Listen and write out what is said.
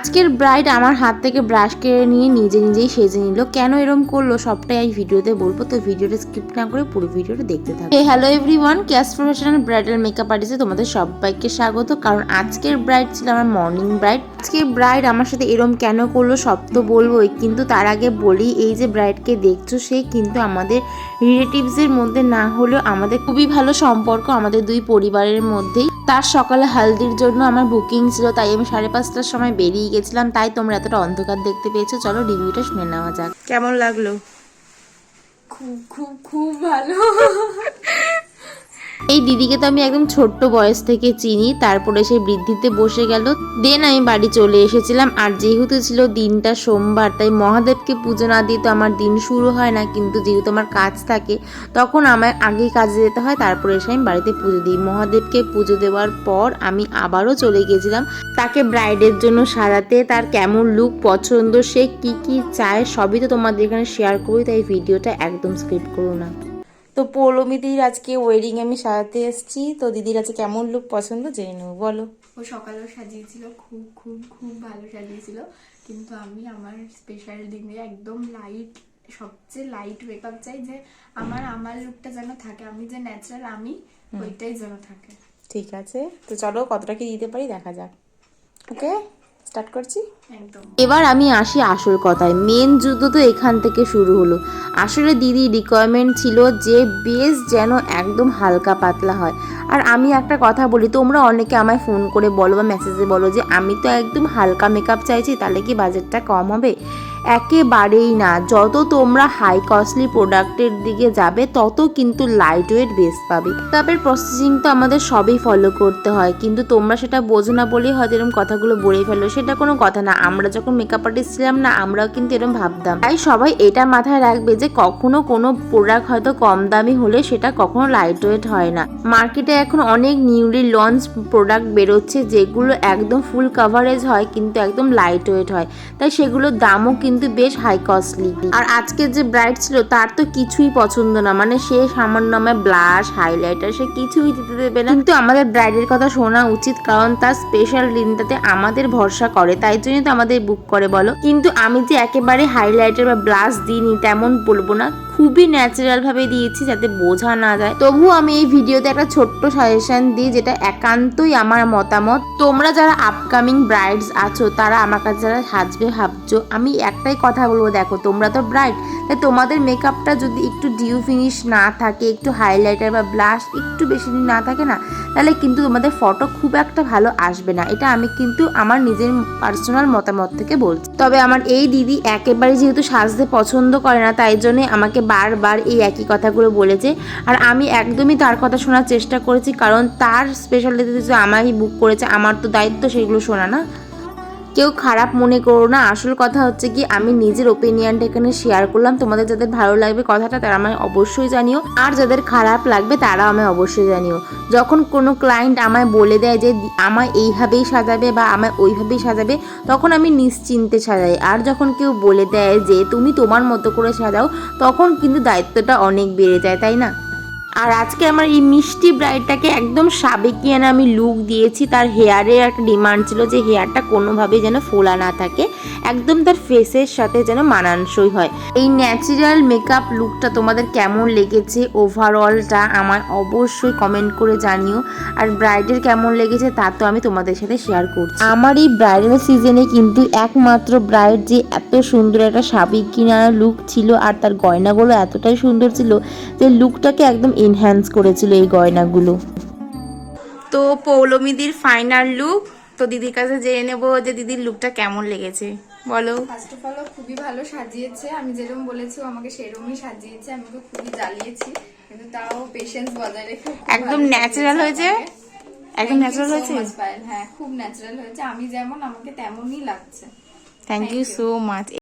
আজকের ব্রাইড আমার হাত থেকে ব্রাশ কেড়ে নিয়ে নিজে নিজেই সেজে নিল। কেন এরম করল? সবটাই এই ভিডিওতে বলব। তো ভিডিওটা স্কিপ না করে পুরো ভিডিওটা দেখতে থাকো। হ্যালো এভরিওয়ান ক্যাশ প্রফেশনাল ব্রাইডাল মেকআপ আর্টিস্টে তোমাদের সবাইকে স্বাগত। কারণ আজকের ব্রাইড ছিল আমার মর্নিং ব্রাইড আজকের ব্রাইড আমার সাথে এরম কেন করল সব তো বলবোই। কিন্তু তার আগে বলি, এই যে ব্রাইডকে দেখছ, সে কিন্তু আমাদের রিলেটিভসের মধ্যে না হলেও আমাদের খুবই ভালো সম্পর্ক আমাদের দুই পরিবারের মধ্যেই। তার সকালে হালদির জন্য আমার বুকিং ছিল তাই আমি সাড়ে পাঁচটার সময় বেরিয়ে গেছিলাম তাই তোমরা এতটা অন্ধকার দেখতে পেয়েছ। চলো রিভিউটা শুনে নেওয়া যাক। কেমন লাগল? খুব খুব খুব ভালো। এই দিদিকে তো আমি একদম ছোট্ট বয়স থেকে চিনি, তারপরে সে বৃদ্ধিতে বসে গেল। দেন আমি বাড়ি চলে এসেছিলাম, আর যেহেতু ছিল দিনটা সোমবার, তাই মহাদেবকে পুজো না দিয়ে তো আমার দিন শুরু হয় না, কিন্তু যেহেতু আমার কাজ থাকে, তখন আমার আগেই কাজে যেতে হয়, তারপরে এসে আমি বাড়িতে পুজো দিই। মহাদেবকে পুজো দেওয়ার পর আমি আবারও চলে গেছিলাম। তাকে ব্রাইডের জন্য সাজাতে, তার কেমন লুক পছন্দ, সে কি কি চায়, সবই তো তোমাদের এখানে শেয়ার করি তাই ভিডিওটা একদম স্ক্রিপ্ট করো না। তো পৌলমিদির আজকে ওয়েডিং আমি সাজাতে এসেছি। তো দিদির আজকে কেমন লুক পছন্দ জেনে নেব বলো। ও সকালেও সাজিয়েছিল খুব খুব খুব ভালো সাজিয়েছিল। কিন্তু আমি আমার স্পেশাল দিনে একদম লাইট সবচেয়ে লাইট মেকআপ চাই যে আমার আমার লুকটা যেন থাকে। আমি যে ন্যাচারাল আমি ওইটাই যেন থাকে। ঠিক আছে। তো চলো কতটা কি দিতে পারি দেখা যাক। ওকে স্টার্ট করছি। এবার আমি আসি আসল কথায়। মেন যুদ্ধ তো এখান থেকে শুরু হলো। আসলে দিদি রিকোয়ারমেন্ট ছিল যে বেস যেন একদম হালকা পাতলা হয়। আর আমি একটা কথা বলি তোমরা অনেকে আমায় ফোন করে বলো বা মেসেজে বলো যে আমি তো একদম হালকা মেকআপ চাইছি তাহলে কি বাজেটটা কম হবে? একেবারেই না। যত তোমরা হাই কস্টলি প্রোডাক্টের দিকে যাবে, তত কিন্তু লাইট ওয়েট বেস পাবে। মেকআপের প্রসেসিং তো আমাদের সবই ফলো করতে হয়। কিন্তু তোমরা সেটা বোঝো না বলেই হয়তো এরকম কথাগুলো বলে ফেলো সেটা কোনো কথা না। আমরা যখন মেকআপ আর্টিস্ট ছিলাম না, আমরাও কিন্তু এরকম ভাবতাম। তাই সবাই এটা মাথায় রাখবে যে কখনো কোনো প্রোডাক্ট হয়তো কম দামি হলে সেটা কখনো লাইট ওয়েট হয় না। মার্কেটে এখন অনেক নিউলি লঞ্চ প্রোডাক্ট বেরোচ্ছে যেগুলো একদম ফুল কাভারেজ হয়, কিন্তু একদম লাইট ওয়েট হয়। তাই সেগুলোর দামও কিন্তু বেশ হাই কস্টলি আর আজকে যে ব্রাইড ছিল, তার তো কিছুই পছন্দ না। মানে সে সামান্য আমার ব্লাশ হাইলাইটার সে কিছুই দিতে দেবে না। কিন্তু আমাদের ব্রাইডের কথা শোনা উচিত, কারণ তার স্পেশাল দিনটাতে আমাদের ভরসা করে। তাই জন্য তো আমাদের বুক করে, বলো। কিন্তু আমি যে একেবারে হাইলাইটার বা ব্লাশ দিইনি, তেমন বলব না। খুবই ন্যাচারাল ভাবে দিয়েছি যাতে বোঝা না যায়। তবু আমি এই ভিডিওতে একটা ছোট্ট সাজেশন দিই, যেটা একান্তই আমার মতামত। তোমরা যারা আপকামিং ব্রাইডস আছো, তারা আমার কাছে যারা সাজবে ভাবছ, আমি একটাই কথা বলব, দেখো, তোমরা তো ব্রাইট তাই তোমাদের মেকআপটা যদি একটু ডিউ ফিনিশ না থাকে, একটু হাইলাইটার বা ব্লাশ একটু বেশি না থাকে না তাহলে কিন্তু তোমাদের ফটো খুব একটা ভালো আসবে না। এটা আমি কিন্তু আমার নিজের পার্সোনাল মতামত থেকে বলছি। তবে আমার এই দিদি একেবারে যেহেতু সাজতে পছন্দ করে না, তাই জন্যে আমাকে বারবার এই একই কথাগুলো বলেছে। আর আমি একদমই তার কথা শোনার চেষ্টা করেছি, কারণ তার স্পেশালিটি আমারই বুক করেছে, আমার তো দায়িত্ব সেগুলো শোনা না। কেউ খারাপ মনে করো না। আসল কথা হচ্ছে কি, আমি নিজের ওপিনিয়নটা এখানে শেয়ার করলাম। তোমাদের যাদের ভালো লাগবে কথাটা, তারা আমায় অবশ্যই জানিও। আর যাদের খারাপ লাগবে তারা আমায় অবশ্যই জানিও। যখন কোনো ক্লায়েন্ট আমায় বলে দেয় যে, আমায় এইভাবেই সাজাবে বা আমায় ওইভাবেই সাজাবে, তখন আমি নিশ্চিন্তে সাজাই। আর যখন কেউ বলে দেয় যে, তুমি তোমার মতো করে সাজাও, তখন কিন্তু দায়িত্বটা অনেক বেড়ে যায়, তাই না? আর আজকে আমার এই মিষ্টি ব্রাইডটাকে একদম সাবেকিয়ানা আমি লুক দিয়েছি। তার হেয়ারে একটা ডিমান্ড ছিল যে হেয়ারটা কোনোভাবেই যেন ফোলা না থাকে। একদম তার ফেসের সাথে যেন মানানসই হয়। এই ন্যাচারাল মেকআপ লুকটা তোমাদের কেমন লেগেছে? ওভারঅলটা আমার অবশ্যই কমেন্ট করে জানিও। আর ব্রাইডের কেমন লেগেছে তা তো আমি তোমাদের সাথে শেয়ার করছি। আমার এই ব্রাইডাল সিজনে কিন্তু একমাত্র ব্রাইড যে এত সুন্দর একটা সাবেকিয়ানা লুক ছিল আর তার গয়নাগুলো এতটাই সুন্দর ছিল যে লুকটাকে একদম এনহ্যান্স করেছিল এই গয়নাগুলো। তো পৌলমিদির ফাইনাল লুক তো দিদির কাছে জেনে নেব যে দিদির লুকটা কেমন লেগেছে। বলো। ফার্স্ট অফ অল খুবই ভালো সাজিয়েছে। আমি যেরকম বলেছি আমাকে সেরকমই সাজিয়েছে। আমি তো খুবই জ্বালিয়েছি। কিন্তু তাও পেশেন্স বজায় রেখে একদম ন্যাচারাল হয়েছে? একদম ন্যাচারাল হয়েছে? হ্যাঁ খুব ন্যাচারাল হয়েছে। আমি যেমন আমাকে তেমনই লাগছে। Thank you so much